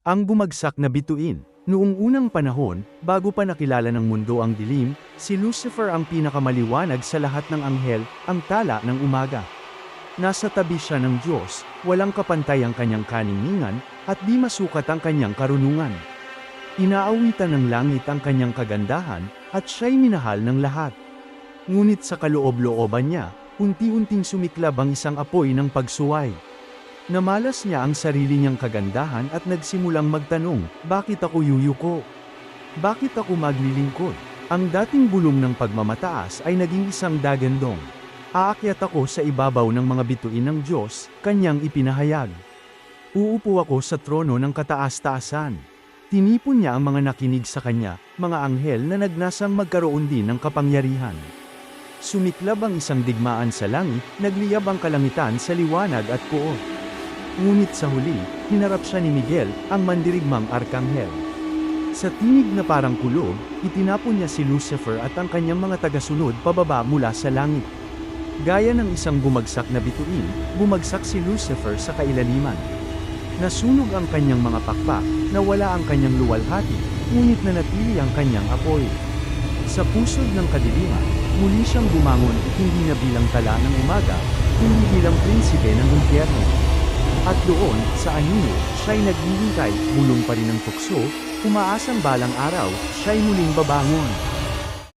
Ang bumagsak na bituin. Noong unang panahon, bago pa nakilala ng mundo ang dilim, si Lucifer ang pinakamaliwanag sa lahat ng anghel, ang tala ng umaga. Nasa tabi siya ng Diyos, walang kapantay ang kanyang kaningingan, at di masukat ang kanyang karunungan. Inaawitan ng langit ang kanyang kagandahan, at siya'y minahal ng lahat. Ngunit sa kaloob-looban niya, unti-unting sumiklab ang isang apoy ng pagsuway. Namalas niya ang sarili niyang kagandahan at nagsimulang magtanong, bakit ako yuyuko? Bakit ako maglilingkod? Ang dating bulong ng pagmamataas ay naging isang dagandong. Aakyat ako sa ibabaw ng mga bituin ng Diyos, kanyang ipinahayag. Uupo ako sa trono ng kataas-taasan. Tinipon niya ang mga nakinig sa kanya, mga anghel na nagnasang magkaroon din ng kapangyarihan. Sumiklab ang isang digmaan sa langit, nagliyab ang kalangitan sa liwanag at puot. Ngunit sa huli, hinarap siya ni Miguel, ang mandirigmang arkanghel. Sa tinig na parang kulog, itinapon niya si Lucifer at ang kanyang mga tagasunod pababa mula sa langit. Gaya ng isang bumagsak na bituin, bumagsak si Lucifer sa kailaliman. Nasunog ang kanyang mga pakpak, nawala ang kanyang luwalhati, ngunit nanatili ang kanyang apoy. Sa pusod ng kadiliman, muli siyang bumangon hindi na bilang tala ng umaga, hindi bilang prinsipe ng impyerno. At doon, sa anino, siya'y naghihintay, bulong pa rin ng tukso, umaasang balang araw, siya'y muling babangon.